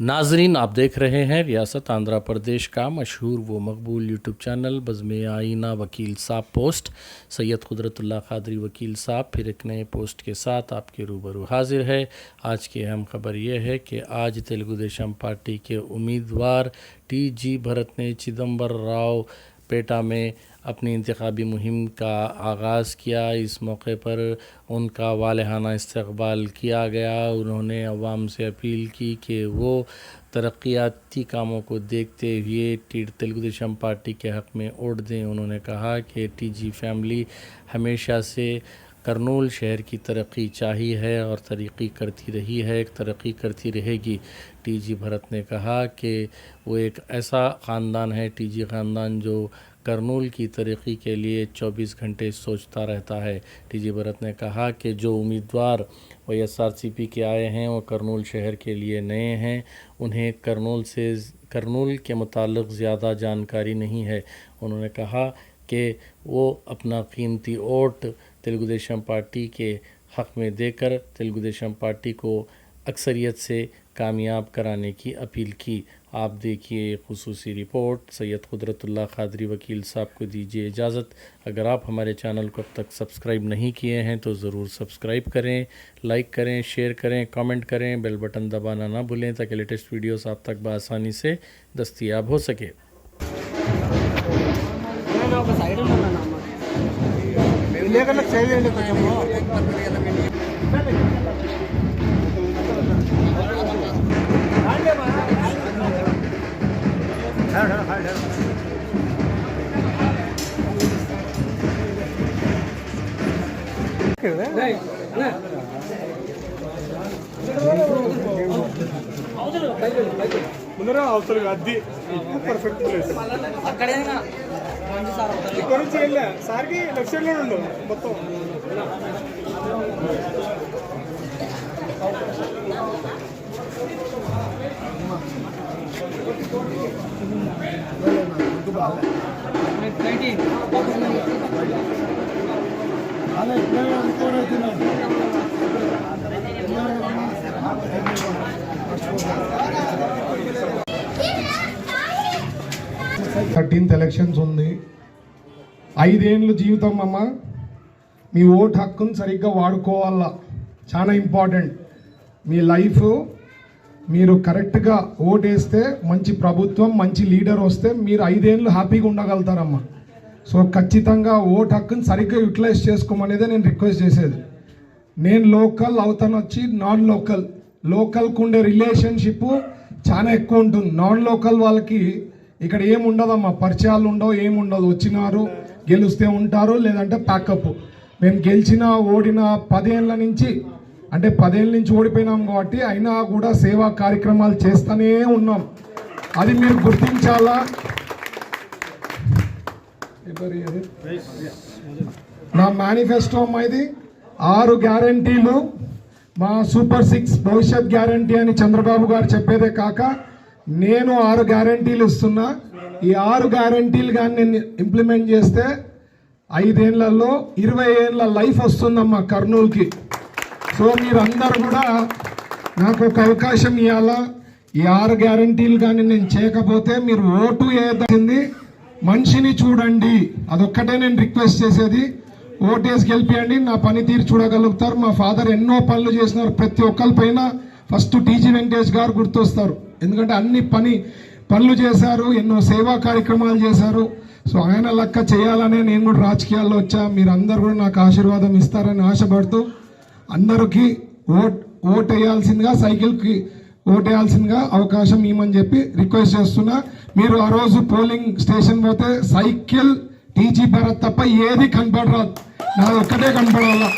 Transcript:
ناظرین، آپ دیکھ رہے ہیں ریاست آندھرا پردیش کا مشہور و مقبول یوٹیوب چینل، بزم آئینہ وکیل صاحب پوسٹ۔ سید قدرت اللہ قادری وکیل صاحب پھر ایک نئے پوسٹ کے ساتھ آپ کے روبرو حاضر ہے۔ آج کی اہم خبر یہ ہے کہ آج تلگو دیشم پارٹی کے امیدوار ٹی جی بھرت نے چدمبر راؤ پیٹا میں اپنی انتخابی مہم کا آغاز کیا۔ اس موقع پر ان کا والہانہ استقبال کیا گیا۔ انہوں نے عوام سے اپیل کی کہ وہ ترقیاتی کاموں کو دیکھتے ہوئے تلگو دیشم پارٹی کے حق میں اوڑ دیں۔ انہوں نے کہا کہ ٹی جی فیملی ہمیشہ سے کرنول شہر کی ترقی چاہی ہے اور ترقی کرتی رہی ہے، ایک ترقی کرتی رہے گی۔ ٹی جی بھرت نے کہا کہ وہ ایک ایسا خاندان ہے، ٹی جی خاندان جو کرنول کی ترقی کے لیے چوبیس گھنٹے سوچتا رہتا ہے۔ ٹی جی بھرت نے کہا کہ جو امیدوار وائی ایس آر سی پی کے آئے ہیں، وہ کرنول شہر کے لیے نئے ہیں۔ انہیں کرنول سے کرنول کے متعلق زیادہ جانکاری نہیں ہے۔ انہوں نے کہا کہ وہ اپنا قیمتی ووٹ تلگو دیشم پارٹی کے حق میں دے کر تلگو دیشم پارٹی کو اکثریت سے کامیاب کرانے کی اپیل کی۔ آپ دیکھیے خصوصی رپورٹ، سید قدرت اللہ قادری وکیل صاحب کو دیجیے اجازت۔ اگر آپ ہمارے چینل کو اب تک سبسکرائب نہیں کیے ہیں تو ضرور سبسکرائب کریں، لائک کریں، شیئر کریں، کامنٹ کریں، بیل بٹن دبانا نہ بھولیں تاکہ لیٹسٹ ویڈیوز آپ تک بآسانی سے دستیاب ہو سکے۔ Side చేయండి కొంచెము ముందర అవసరం అద్ది పర్ఫెక్ట్ ప్లేస్ అక్కడేనా? ఇక్కడ నుంచి వెళ్ళా. సార్కి లెఫ్ట్ సైడ్లో ఉండు మొత్తం థర్టీన్త్ ఎలక్షన్స్ ఉంది. ఐదేండ్లు జీవితం అమ్మ. మీ ఓటు హక్కును సరిగ్గా వాడుకోవాలా? చాలా ఇంపార్టెంట్ మీ లైఫ్ మీరు కరెక్ట్గా ఓటేస్తే మంచి ప్రభుత్వం మంచి లీడర్ వస్తే మీరు ఐదేళ్ళు హ్యాపీగా ఉండగలుగుతారమ్మా. సో ఖచ్చితంగా ఓటు హక్కుని సరిగ్గా యూటిలైజ్ చేసుకోమనేదే నేను రిక్వెస్ట్ చేసేది. నేను లోకల్ అవుతాను వచ్చి నాన్ లోకల్ లోకల్కు ఉండే రిలేషన్షిప్ చాలా ఎక్కువ ఉంటుంది. నాన్ లోకల్ వాళ్ళకి ఇక్కడ ఏముండదమ్మా? పరిచయాలు ఉండవు ఏముండదు. వచ్చినారు గెలిస్తే ఉంటారు లేదంటే ప్యాకప్ మేము గెలిచిన ఓడిన పదేళ్ళ నుంచి అంటే పదేళ్ళ నుంచి ఓడిపోయినాం కాబట్టి అయినా కూడా సేవా కార్యక్రమాలు చేస్తూనే ఉన్నాం. అది మీరు గుర్తించాలా? నా మేనిఫెస్టో అమ్మా ఇది. ఆరు గ్యారంటీలు మా సూపర్ సిక్స్ భవిష్యత్ గ్యారంటీ అని చంద్రబాబు గారు చెప్పేదే కాక నేను ఆరు గ్యారంటీలు ఇస్తున్నా. ఈ ఆరు గ్యారంటీలు కానీ నేను ఇంప్లిమెంట్ చేస్తే ఐదేళ్ళలో ఇరవై ఏళ్ళ లైఫ్ వస్తుందమ్మా కర్నూలుకి. సో మీరందరూ కూడా నాకు ఒక అవకాశం ఇవ్వాలా ఈ ఆరు గ్యారంటీలు కానీ నేను చేయకపోతే మీరు ఓటు వేయదగింది మనిషిని చూడండి. అదొక్కటే నేను రిక్వెస్ట్ చేసేది. ఓటేసి గెలిపియండి. నా పనితీరు చూడగలుగుతారు. మా ఫాదర్ ఎన్నో పనులు చేసినారు. ప్రతి ఒక్కరి పైన ఫస్ట్ టీజీ వెంకటేష్ గారు గుర్తొస్తారు. ఎందుకంటే అన్ని పని పనులు చేశారు ఎన్నో సేవా కార్యక్రమాలు చేశారు. సో ఆయన లెక్క చేయాలనే నేను కూడా రాజకీయాల్లో వచ్చా. అందరు కూడా నాకు ఆశీర్వాదం ఇస్తారని ఆశపడుతూ అందరికీ ఓట్ ఓట్ వేయాల్సిందిగా సైకిల్కి ఓట్ వేయాల్సిందిగా అవకాశం ఇవ్వమని చెప్పి రిక్వెస్ట్ చేస్తున్నా. మీరు ఆ రోజు పోలింగ్ స్టేషన్ పోతే సైకిల్ టీజీ భరత్ తప్ప ఏది కనపడరాదు. నాది ఒక్కటే కనపడాలా?